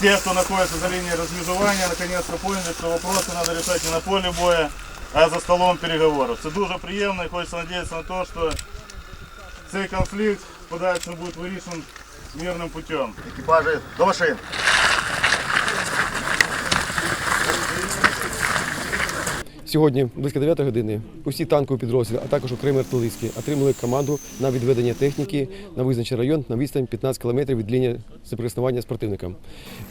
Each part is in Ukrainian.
те, кто находится за линией размежевания, наконец-то поняли, что вопросы надо решать не на поле боя, а за столом переговоров. Це дуже приємно і хочеться надіятися на те, що цей конфлікт в подальшому буде вирішений мирним путем. Екіпажі до машин. Сьогодні, близько 9 години, усі танкові підрозділи, а також окремі артилерійські, отримали команду на відведення техніки на визначений район на відстань 15 км від лінії соприкосновення з противником.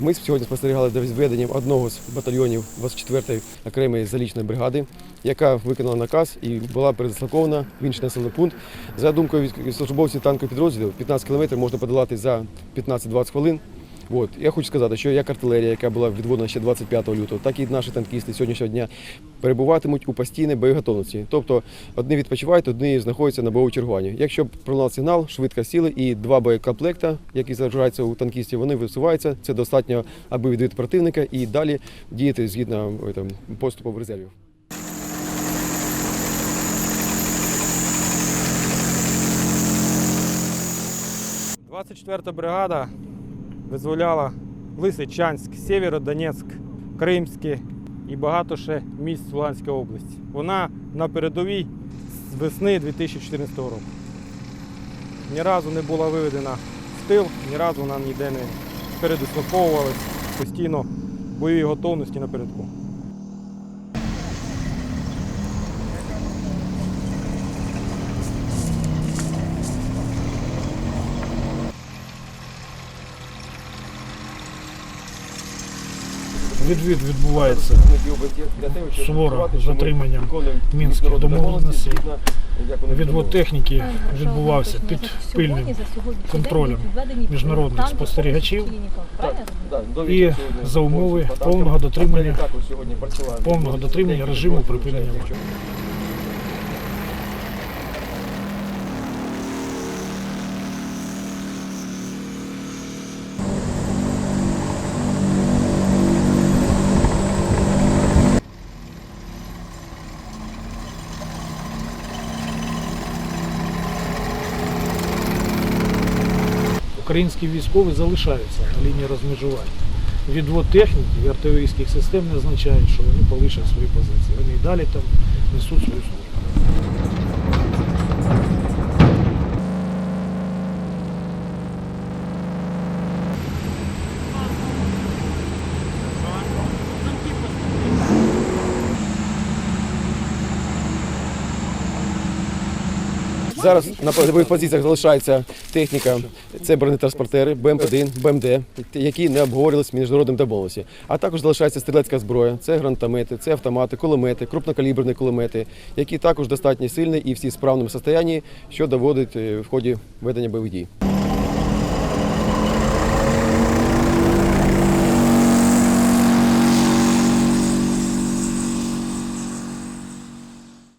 Ми сьогодні спостерігали за відведенням одного з батальйонів 24-ї окремої залічної бригади, яка виконала наказ і була передислокована в інший населений пункт. За думкою службовців танкових підрозділів, 15 км можна подолати за 15-20 хвилин. От я хочу сказати, що як артилерія, яка була відводена ще 25 лютого, так і наші танкісти сьогоднішнього дня перебуватимуть у постійній боєготовності. Тобто одні відпочивають, одні знаходяться на бойовому чергуванні. Якщо пролунав сигнал, швидко сіли, і два боєкомплекта, які заряджаються у танкістів, вони висуваються. Це достатньо, аби відвід противника і далі діяти згідно е, там, поступу в резервів. – 24-та бригада визволяла Лисичанськ, Сєвєродонецьк, Кримське і багато ще місць Луганської області. Вона на передовій з весни 2014 року. Ні разу не була виведена в тил, ні разу вона ніде не передислоковувалась, постійно бойові готовності напередку. Відвід відбувається суворо з дотриманням мінських домовленостей. Відвод техніки відбувався під пильним контролем міжнародних спостерігачів і за умови повного дотримання повного дотримання режиму припинення Українські військові залишаються на лінії розмежування. Відвод техніки і артилерійських систем не означає, що вони полишать свої позиції. Вони і далі там несуть свою службу. Зараз на бойових позиціях залишається техніка. Це бронетранспортери, БМП-1, БМД, які не обговорювалися міжнародним домовленості. А також залишається стрілецька зброя, це гранатомети, це автомати, кулемети, крупнокаліберні кулемети, які також достатньо сильні і всі в справному стані, що доводить е, в ході ведення бойових дій.